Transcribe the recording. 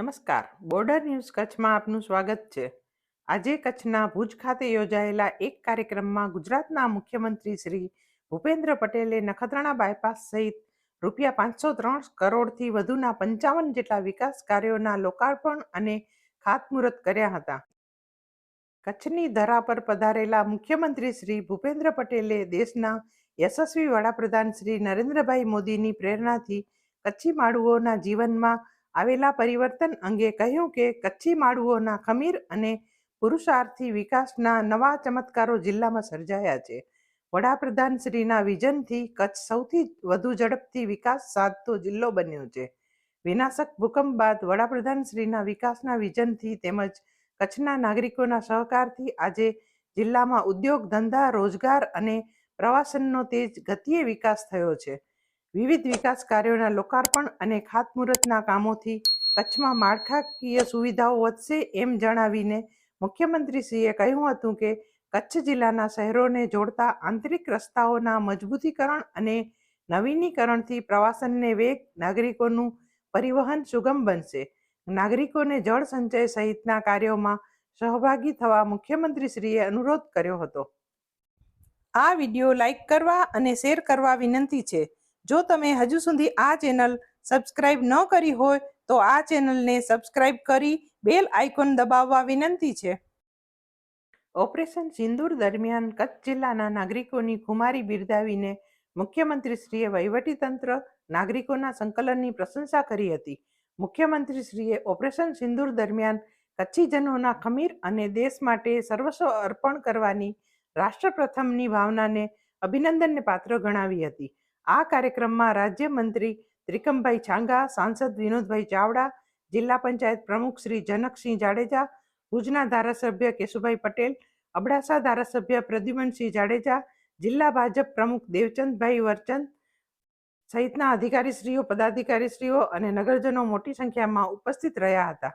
નમસ્કાર. Border news કચ્છમાં આપનું સ્વાગત છે. આજે કચ્છના ભુજ ખાતે યોજાયેલા એક કાર્યક્રમમાં ગુજરાતના મુખ્યમંત્રી શ્રી ભૂપેન્દ્ર પટેલે નખત્રાણા બાયપાસ સહિત રૂપિયા પાંચસો ત્રણ કરોડથી વધુના પંચાવન જેટલા વિકાસ કાર્યોના લોકાર્પણ અને ખાતમુહૂર્ત કર્યા હતા. કચ્છની ધરા પર પધારેલા મુખ્યમંત્રી શ્રી ભૂપેન્દ્ર પટેલે દેશના યશસ્વી વડાપ્રધાન શ્રી નરેન્દ્રભાઈ મોદીની પ્રેરણાથી કચ્છી માળુઓના જીવનમાં આવેલા પરિવર્તન અંગે કહ્યું કે કચ્છી માડુઓના ખમીર અને પુરુષાર્થી વિકાસના નવા ચમત્કારો જિલ્લામાં સર્જાયા છે. વડાપ્રધાન શ્રીના વિઝનથી કચ્છ સૌથી વધુ ઝડપથી વિકાસ સાધતો જિલ્લો બન્યો છે. વિનાશક ભૂકંપ બાદ વડાપ્રધાન શ્રીના વિકાસના વિઝનથી તેમજ કચ્છના નાગરિકોના સહકારથી આજે જિલ્લામાં ઉદ્યોગ ધંધા, રોજગાર અને પ્રવાસનનો તેજ ગતિએ વિકાસ થયો છે. વિવિધ વિકાસ કાર્યોના લોકાર્પણ અને ખાતમુહૂર્તના કામોથી કચ્છમાં માળખાકીય સુવિધાઓ વધશે એમ જણાવીને મુખ્યમંત્રીશ્રીએ કહ્યું હતું કે કચ્છ જિલ્લાના શહેરોને જોડતા આંતરિક રસ્તાઓના મજબૂતીકરણ અને નવીનીકરણથી પ્રવાસનને વેગ નાગરિકોનું પરિવહન સુગમ બનશે. નાગરિકોને જળ સંચય સહિતના કાર્યોમાં સહભાગી થવા મુખ્યમંત્રીશ્રીએ અનુરોધ કર્યો હતો. આ વીડિયો લાઇક કરવા અને શેર કરવા વિનંતી છે. જો તમે હજુ સુધી આ ચેનલ સબસ્ક્રાઇબ ન કરી હોય, તો આ ચેનલને સબસ્ક્રાઇબ કરી બેલ આઇકોન દબાવવા વિનંતી છે. ઓપરેશન સિંદૂર દરમિયાન કચ્છ જિલ્લાના નાગરિકોની ખુમારી બિરદાવીને મુખ્યમંત્રીશ્રીએ વહીવટીતંત્ર નાગરિકોના સંકલનની પ્રશંસા કરી હતી. મુખ્યમંત્રીશ્રીએ ઓપરેશન સિંદૂર દરમિયાન કચ્છીજનોના ખમીર અને દેશ માટે સર્વસ્વ અર્પણ કરવાની રાષ્ટ્રપ્રથમની ભાવનાને અભિનંદનને પાત્ર ગણાવી હતી. આ કાર્યક્રમમાં રાજ્યમંત્રી ત્રિકમભાઈ છાંગા, સાંસદ વિનોદભાઈ ચાવડા, જિલ્લા પંચાયત પ્રમુખ શ્રી જનકસિંહ જાડેજા, ભુજના ધારાસભ્ય કેશુભાઈ પટેલ, અબડાસા ધારાસભ્ય પ્રદ્યુમનસિંહ જાડેજા, જિલ્લા ભાજપ પ્રમુખ દેવચંદભાઈ વરચંદ સહિતના અધિકારીશ્રીઓ, પદાધિકારીશ્રીઓ અને નગરજનો મોટી સંખ્યામાં ઉપસ્થિત રહ્યા હતા.